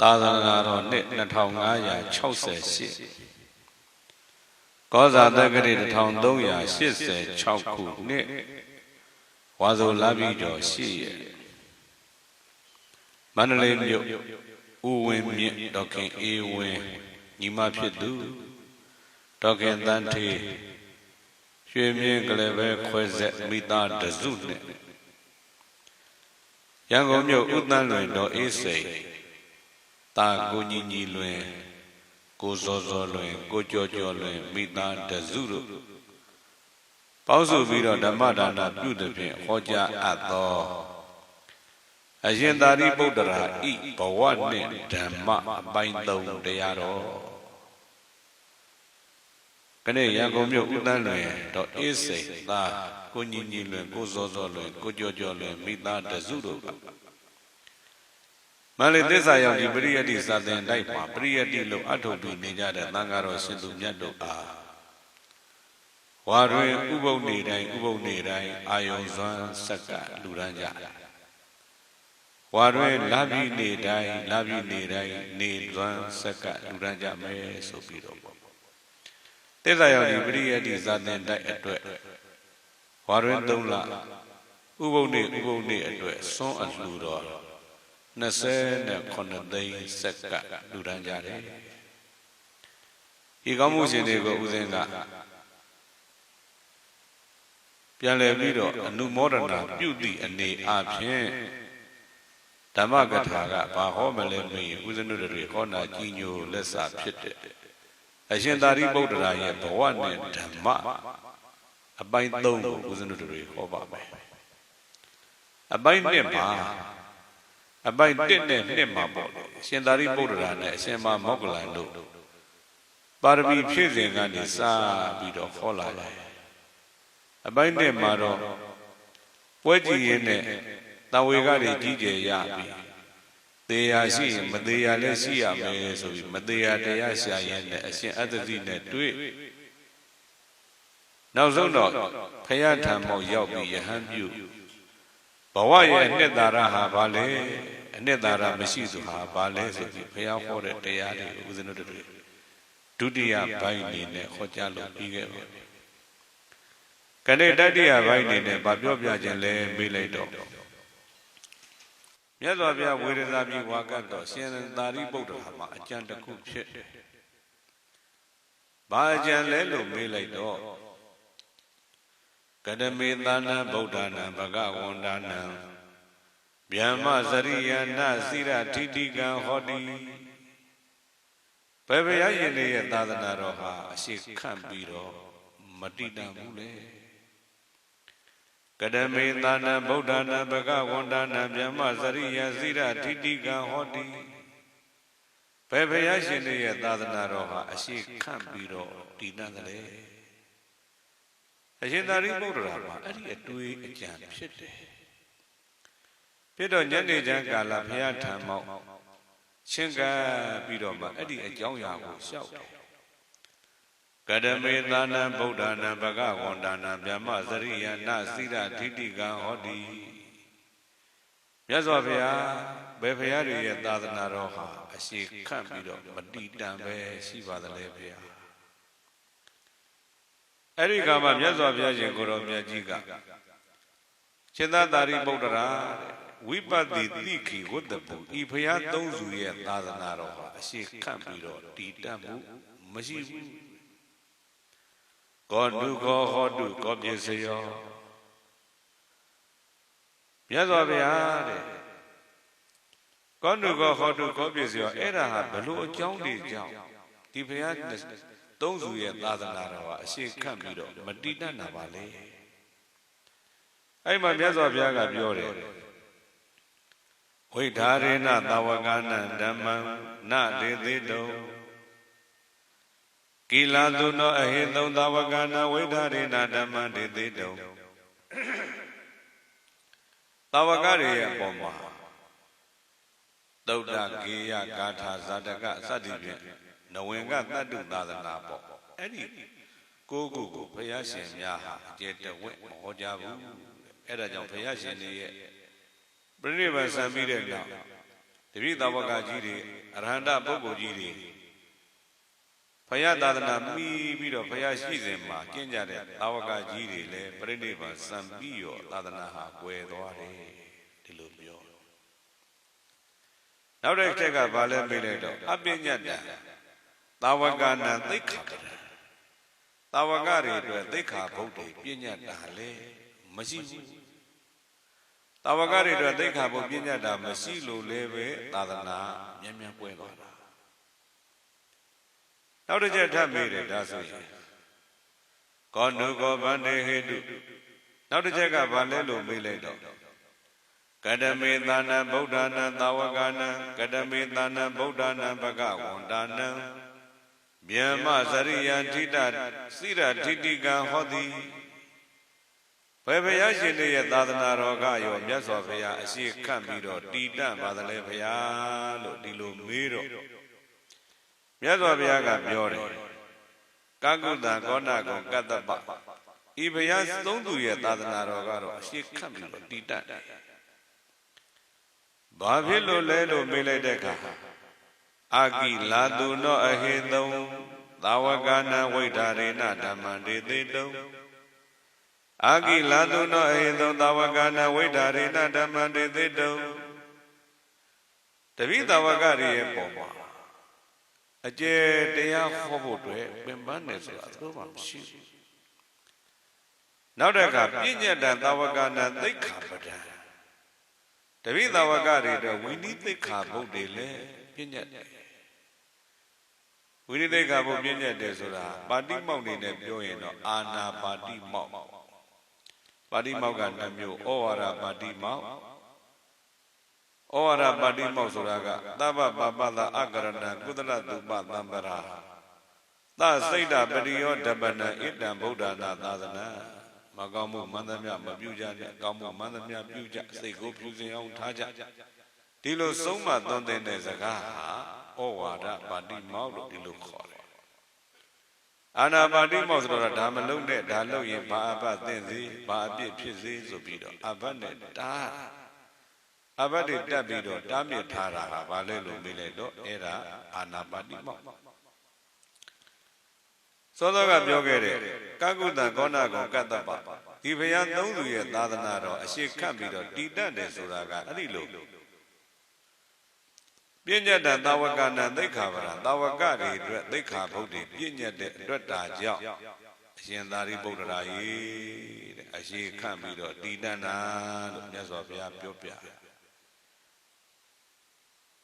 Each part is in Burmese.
သာသနာတော်နှစ်2568ကောဇာတက္ကရီ1386ခုနှစ်ဝါဆိုလပြည်တော်ရှိရမန္တလေးမြို့ဥဝင်းမြင့်ဒေါခင်အေးဝင်းညီမဖြစ်သူဒေါခင်တန်းထေရွှေမြင့်ကလေးပဲခွဲဆက်မိသားတစုနဲ့ရန်ကုန်မြို့ဥတန်းလွင်တော်အေးစိန် တာကိုညီညီလွင်ကိုစောစောလွင်ကိုကြောကြောလွင်မိသားတစုတို့ပေါင်းစုပြီးတော့ဓမ္မဒါနပြုသည်ဖြင့်ဟောကြားအပ်သောအရှင်သာရိပုတ္တရာဤဘဝနှင့်ဓမ္မအပိုင်းသုံးတရားတော်ကနေ့ရန်ကုန်မြို့ဥတန်းလွင်တော့အေးစိန်သာကိုညီညီလွင်ကိုစောစောလွင်ကိုကြောကြောလွင်မိသားတစုတို့က မန္တလေးသစ္စာရောက်ဒီပရိယတ္တိစာသင်တိုက်မှာပရိယတ္တိလို့အထုတ်ပြီးနေကြတဲ့သံဃာတော်ရှင်သူမြတ်တို့အားဝါတွင်ဥပုပ်နေတိုင်းဥပုပ်နေတိုင်းအာယုံစွမ်းဆက်ကလူရန်ကြဝါတွင်လာပြီးနေတိုင်းလာပြီးနေတိုင်းနေစွမ်းဆက်ကလူရန်ကြမယ်ဆိုပြီးတော့ပေါ့သစ္စာရောက်ဒီပရိယတ္တိစာသင်တိုက်အတွက်ဝါတွင်၃လဥပုပ်နေဥပုပ်နေအတွက်စွန်းအလှူတော် 29သိန်းဆက်ကလူရန်ကြတယ်ဒီကောင်းမှုရှင်တွေကိုဦးဇင်းကပြန်လည်ပြီးတော့အနုမောဒနာပြုသည့်အနေအချင်းဓမ္မကထာကဘာဟောမလဲမေးဦးဇင်းတို့တွေဟောနာကြီးညိုလက်စာဖြစ်တဲ့အရှင်သာရိပုတ္တရာရဲ့ဘဝနဲ့ဓမ္မအပိုင်း၃ကိုဦးဇင်းတို့တွေဟောပါမယ်အပိုင်း၁မှာ အပိုင်1နဲ့2မှာပေါ့လေရှင်သာရိပုတ္တရာနဲ့အရှင်မမောက္ကလန်တို့ပါရမီဖြည့်စဉ်ကနေစပြီးတော့ခေါ်လာတယ်အပိုင်1မှာတော့ပွဲကြည်ရင်နဲ့တဝေကတွေကြီးကျယ်ရပြီသေရရှိရင်မသေးရလည်းရှိရမယ်ဆိုပြီးမသေးရတရားရှာရင်နဲ့အရှင်အတ္တိနဲ့တွေ့နောက်ဆုံးတော့ဖယားထံမောက်ရောက်ပြီးယဟန်ပြု ဘဝရဲ့အနှစ်သာရဟာဘာလဲအနှစ်သာရမရှိသူဟာဘာလဲဆိုပြီးဘုရားဟောတဲ့တရားတွေကိုဦးဇင်းတို့တွေဒုတိယဘိုင်းအနေနဲ့ဟောကြားလို့ပြီးခဲ့ပါပြီ။ကနေ့တတိယဘိုင်းအနေနဲ့ဗာပြောပြခြင်းလဲမေးလိုက်တော့မြတ်စွာဘုရားဝေဒနာပြည်ဝါကတ်တော်ရှင်သာရိပုတ္တရာမှာအကျံတစ်ခုဖြစ်တယ်။ဘာအကျံလဲလို့မေးလိုက်တော့ ကတမေသနာဗုဒ္ဓနာဘဂဝန္ဒနာဗျမ္မစရိယနာစိရထိတိကံဟောတိဘယ်ဘုရားရှင်ရဲ့သာသနာတော်ဟာအရှိခန့်ပြီးတော့မတိတန်ဘူးလေကတမေသနာဗုဒ္ဓနာဘဂဝန္ဒနာဗျမ္မစရိယစိရထိတိကံဟောတိဘယ်ဘုရားရှင်ရဲ့သာသနာတော်ဟာအရှိခန့်ပြီးတော့တည်တတ်တယ် အရှင်သာရိပုတ္တရာမှာအဲ့ဒီအတွေးအကြံဖြစ်တယ်ဖြစ်တော့ညနေချမ်းကာလဘုရားထံမောက်ချင်းကပ်ပြီးတော့မှအဲ့ဒီအကြောင်းအရာကိုရှောက်တယ်ကတမေသာနံဗုဒ္ဓနာဘဂဝန္ဒနာဗျမစရိယနာစိရထိတိကံဟောတိမြတ်စွာဘုရားဘယ်ဘုရားတွေရဲ့သာသနာတော်ဟာအရှိခန့်ပြီးတော့မတိတန်ပဲရှိပါသလဲဘုရား အဲ့ဒီကမှမြတ်စွာဘုရားရှင်ကိုရောမြတ်ကြီးကစေတသာရိပုတ္တရာဝိပဿိတိခိဝတ္တပုဤဖရာသုံးစုရဲ့သာသနာတော်ဟာအရှိခန့်ပြီးတော့တည်တတ်မှုမရှိဘူးကောနုခောဟောတုကောပြစယောမြတ်စွာဘုရားတဲ့ကောနုခောဟောတုကောပြစယောအဲ့ဒါဟာဘလို့အကြောင်းတွေကြောင့်ဒီဖရာ သုံးစုရဲ့သာသနာတော်ဟာအရှိခန့်ပြီးတော့မတည်တတ်တာပါလေအဲ့မှာမြတ်စွာဘုရားကပြောတယ်ဝိဓာရေနသဝကနံဓမ္မံနဒေသေတုံကိလာတုနောအဟိတုံသဝကနာဝိဓာရေနဓမ္မံဒေသေတုံသဝကရေရဲ့အပေါ်မှာသုဒ္ဓကေယဂါထာဇာတကစသည်ဖြင့် နဝင်ကတတ္တုသာသနာပေါ့အဲ့ဒီကိုကိုကိုဘုရားရှင်များဟာအကျယ်တဝက်မဟောကြားဘူးအဲ့ဒါကြောင့်ဘုရားရှင်တွေရဲ့ပြိဋိဘံဆံပြီးတဲ့နောက်တပိသာဝကကြီးတွေအရဟန္တပုဂ္ဂိုလ်ကြီးတွေဖယားသာသနာမိပြီးတော့ဖယားရှိစဉ်မှာကျင့်ကြတဲ့သာဝကကြီးတွေလည်းပြိဋိဘံစံပြီးရောသာသနာဟာကွယ်သွားတယ်ဒီလိုပြောနောက်တစ်ချက်ကဘာလဲမေးလိုက်တော့အပညတ်တံ သာဝကနာသိက္ခာပဒံသာဝကတွေအတွက်သိက္ခာဘုဒ္ဓပညာတာလည်းမရှိဘူးတာဝကတွေအတွက်သိက္ခာပုပညာတာမရှိလို့လည်းပဲသာသနာမြန်မြန်ပွဲသွားတာနောက်တစ်ချက်ထပ်မေးတယ်ဒါဆိုရင်ကောနုကောဗန္ဒေဟေတုနောက်တစ်ချက်ကဘာလဲလို့မေးလိုက်တော့ကတမေသာနဗုဒ္ဓနာသာဝကနာကတမေသာနဗုဒ္ဓနာဘဂဝန္တာနံ မြမစရိယထိတစိရထိတိကံဟောတိဘယ်ဘုရားရှင်ရဲ့သာသနာတော်ကရောမြတ်စွာဘုရားအရှိခတ်ပြီးတော့တည်တံ့ပါသလဲဘုရားလို့ဒီလိုမေးတော့မြတ်စွာဘုရားကပြောတယ်ကကုတ္တကောဏကုံကတ္တပဤဘုရားသုံးသူရဲ့သာသနာတော်ကတော့အရှိခတ်ပြီးတော့တည်တံ့တယ်ဘာဖြစ်လို့လဲလို့မေးလိုက်တဲ့အခါ အာကိလာတုနောအဟိတုံသာဝကနာဝိဒါရေနဓမ္မံဒေသေတုံအာကိလာတုနောအဟိတုံသာဝကနာဝိဒါရေနဓမ္မံဒေသေတုံတပိသာဝကရရဲ့ပုံမှာအကျယ်တရားဟောဖို့အတွက်ပင်ပန်းနေဆိုတာသူတို့မှမရှိဘူးနောက်တစ်ခါပြဉ္ညတံသာဝကနာသိက္ခာပဒံတပိသာဝကတွေတော့ဝိနိသိက္ခာဘုတ်တွေလည်းပြည့်ညတ်တယ် ဝိနိသိက္ခာဘုတ်ပြည့်ညတ်တယ်ဆိုတာပါတိမောက်နေနဲ့ပြောရင်တော့အာနာပါတိမောက်ပါတိမောက်ကနှမျိုးဩဝါဒပါတိမောက်ဩဝါဒပါတိမောက်ဆိုတာကသဗ္ဗပပသအကရဏကုသလတုပသံပရာသစိတ်တပရိယောဓပနံဣတံဗုဒ္ဓနာသာသနာမကောင်းမှုမန္တမြမပြုကြနဲ့ကောင်းမှုမန္တမြပြုကြစိတ်ကိုဖြူစင်အောင်ထားကြဒီလိုဆုံးမသွန်သင်တဲ့စကားဟာ ဩဝါဒပါတိမောက်လို့ဒီလိုခေါ်တယ်အာနာပါတိမောက်ဆိုတော့ဒါမလုံးနဲ့ဒါလုံးရင်ဘာအပတ်သင်စေဘာအပြစ်ဖြစ်စေဆိုပြီးတော့အဘတ်နဲ့တားအဘတ်တွေတက်ပြီးတော့တားမြစ်ထားတာဟာဘာလဲလို့မေးလိုက်တော့အဲ့ဒါအာနာပါတိမောက်စောစောကပြောခဲ့တဲ့ကကုတံကောဏကောကတ္တပဒီဘုရားသုံးသူရဲ့သာသနာတော်အရှိခတ်ပြီးတော့တည်တတ်တယ်ဆိုတာကအဲ့ဒီလို ပြဉ္ညတသာဝကနာသိက္ခာပရသာဝကတွေအတွက်သိက္ခာဘုဒ္ဓပြဉ္ညတဲ့အတွက်တာကြောင့်အရှင်သာရိပုတ္တရာကြီးတဲ့အရှိခတ်ပြီးတော့တည်တတ်တာလို့မြတ်စွာဘုရားပြောပြ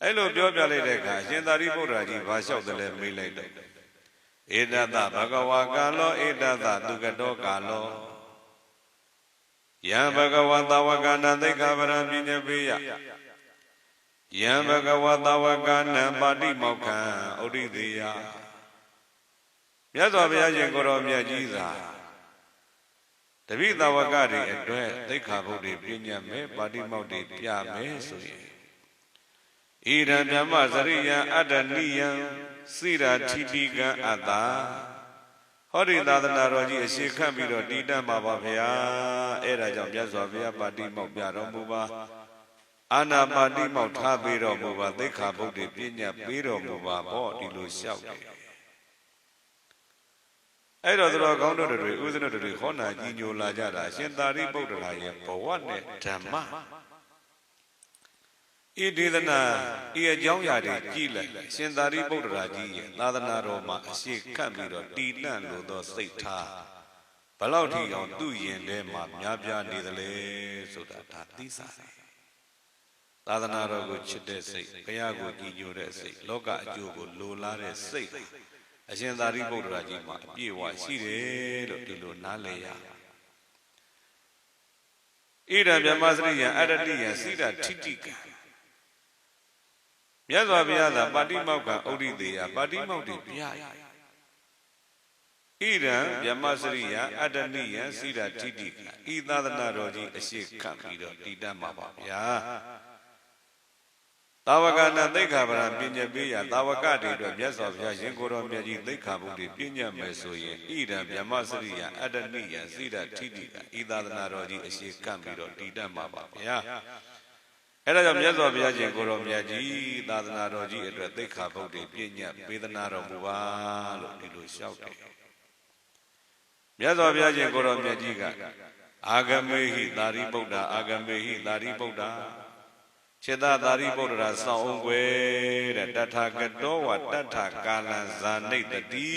အဲ့လိုပြောပြလိုက်တဲ့အခါအရှင်သာရိပုတ္တရာကြီးဘာလျှောက်တယ်လဲမေးလိုက်တော့ဧတတဘဂဝါကာလောဧတတသူကတောကာလောယံဘဂဝါသဝကနံသိက္ခာပရံပြဉ္ဇပေယ ယံဘဂဝါသဝကနံပါတိမောက္ခံဩရိသေယမြတ်စွာဘုရားရှင်ကိုရောမြတ်ကြီးသာတပိသဝကတွေအတွက်သိက္ခာပုဒ်တွေပြညတ်မယ်ပါတိမောက်တွေပြမယ်ဆိုရင်ဣရံဓမ္မစရိယံအတ္တနိယံစိရာထိတိကံအတ္တာဟောဒီသာသနာတော်ကြီးအရှိခတ်ပြီးတော့တည်တတ်မှာပါဗျာအဲ့ဒါကြောင့်မြတ်စွာဘုရားပါတိမောက်ပြတော်မူပါ အာနာပါတိမောက်ထားပေးတော်မူပါသိက္ခာပုဒ်တွေပြညတ်ပေးတော်မူပါပေါ့ဒီလိုလျှောက်တယ်အဲ့တော့သူတော်ကောင်းတို့တွေဥစ္စနတို့တွေဟောနာကြီးညိုလာကြတာရှင်သာရိပုတ္တရာရဲ့ဘဝနဲ့ဓမ္မဤဒေသနာဤအကြောင်းအရာတွေကြည်လိုက်ရှင်သာရိပုတ္တရာကြီးရဲ့သာသနာတော်မှာအရှိခတ်ပြီးတော့တည်တံ့လို့သောစိတ်ထားဘလောက်ထိအောင်သူ့ရင်ထဲမှာများပြားနေသလဲဆိုတာဒါသိစားတယ် သာသနာတော်ကိုချစ်တဲ့စိတ်ဘုရားကိုကြည်ညိုတဲ့စိတ်လောကအကျိုးကိုလိုလားတဲ့စိတ်အရှင်သာရိပုတ္တရာကြီးမှာအပြည့်အဝရှိတယ်လို့ဒီလိုနားလည်ရဣဒံမြမစရိယအရတိယစိဒထိတိကံမြတ်စွာဘုရားသာပါတိမောက္ခဩရိသေးယပါတိမောက္တိပြရဣရံမြမစရိယအတ္တနိယစိဒထိတိကဤသာသနာတော်ကြီးအရှိခတ်ပြီးတော့တည်တတ်မှာပါဗျာ သာဝကနာသိက္ခာပရံပညာပေးရသာဝကတွေအတွက်မြတ်စွာဘုရားရှင်ကိုယ်တော်မြတ်ကြီးသိက္ခာပုဒ်တွေပြညတ်မယ်ဆိုရင်ဣရံမြမစရိယအတ္တနိယစိဒထိတိကဤသာသနာတော်ကြီးအရှိကံပြီးတော့တည်တတ်မှာပါဗျာဣအဲ့ဒါကြောင့်မြတ်စွာဘုရားရှင်ကိုရောမြတ်ကြီးသာသနာတော်ကြီးအတွက်သိက္ခာပုဒ်တွေပြည့်ညတ်ပေးသနာတော်မူပါလို့ဒီလိုလျှောက်တယ်မြတ်စွာဘုရားရှင်ကိုရောမြတ်ကြီးကအာဂမေဟိသာရိပုတ္တအာဂမေဟိသာရိပုတ္တ ခြေသာသာရိပုတ္တရာစောင်းအောင်ွယ်တဲ့တထာကတောဝတထကာလံဇာနိတတိ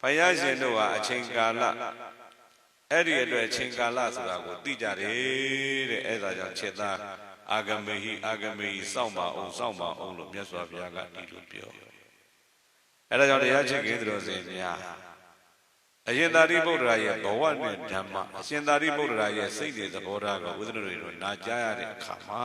ဘုရားရှင်တို့ဟာအချိန်ကာလအဲ့ဒီအတွက်အချိန်ကာလဆိုတာကိုသိကြတယ်တဲ့အဲ့ဒါကြောင့်ခြေသာအာဂမေဟိအာဂမေဟိစောင့်ပါအောင်စောင့်ပါအောင်လို့မြတ်စွာဘုရားကဒီလိုပြောအဲ့ဒါကြောင့်တရားချစ်ခင်သူတော်စင်များ အရှင်သာရိပုတ္တရာရဲ့ဘဝနဲ့ဓမ္မအရှင်သာရိပုတ္တရာရဲ့စိတ်တွေသဘောထားကိုဝိသနတွေတို့နာကြားရတဲ့အခါမှာ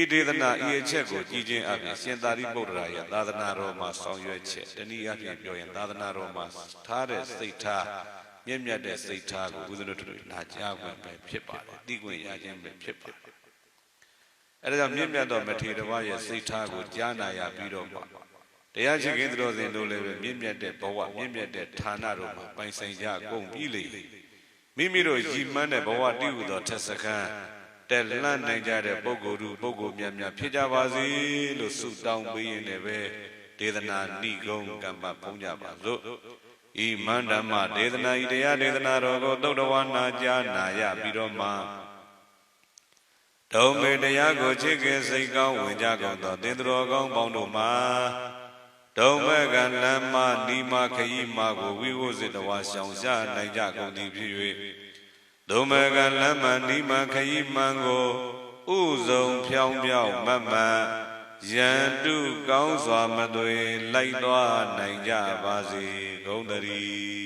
ဤဒေသနာဤအချက်ကိုကြည်ချင်းအပြင်ရှင်သာရိပုတ္တရာရဲ့သာသနာတော်မှာဆောင်ရွက်ချက်တနည်းအားဖြင့်ပြောရင်သာသနာတော်မှာထားတဲ့စိတ်ထားမြင့်မြတ်တဲ့စိတ်ထားကိုဝိသနတို့နာကြားခွင့်ပဲဖြစ်ပါတယ်သိခွင့်ရခြင်းပဲဖြစ်ပါတယ်အဲဒါကြောင့်မြင့်မြတ်သောမထေရဝါရဲ့စိတ်ထားကိုကြားနာရပြီးတော့မှ တရားရှိခင်သူတော်စင်တို့လည်းပဲမြင့်မြတ်တဲ့ဘဝမြင့်မြတ်တဲ့ဌာနတို့မှာပိုင်ဆိုင်ကြကုန်ပြီလေမိမိတို့ရည်မှန်းတဲ့ဘဝတည်ဟူသောထက်စခန်းတက်လန့်နိုင်ကြတဲ့ပုဂ္ဂိုလ်သူပုဂ္ဂိုလ်များများဖြစ်ကြပါစေလို့ဆုတောင်းပေးရင်လည်းပဲဒေသနာဏိကုံကမ္မဖုံးကြပါစို့ဤမန္တမဒေသနာဤတရားဒေသနာတော်ကိုသုတ်တော်ဝါနာကြားနာရပြီးတော့မှဒုံမေတရားကိုချစ်ခင်စိတ်ကောင်းဝင်ကြကုန်သောသင်္တော်ကောင်းပေါင်းတို့မှာ ဒုံမကလမ်းမနီမခရီးမကိုဝိဝုဇိတဝါရှောင်ရှားနိုင်ကြကုန်သည်ဖြစ်၍ဒုံမကလမ်းမနီမခရီးမှန်ကိုဥဆုံးဖြောင်းပြောင်းမတ်မတ်ယံတုကောင်းစွာမသွေလိုက်သွားနိုင်ကြပါစေဂုံတရီ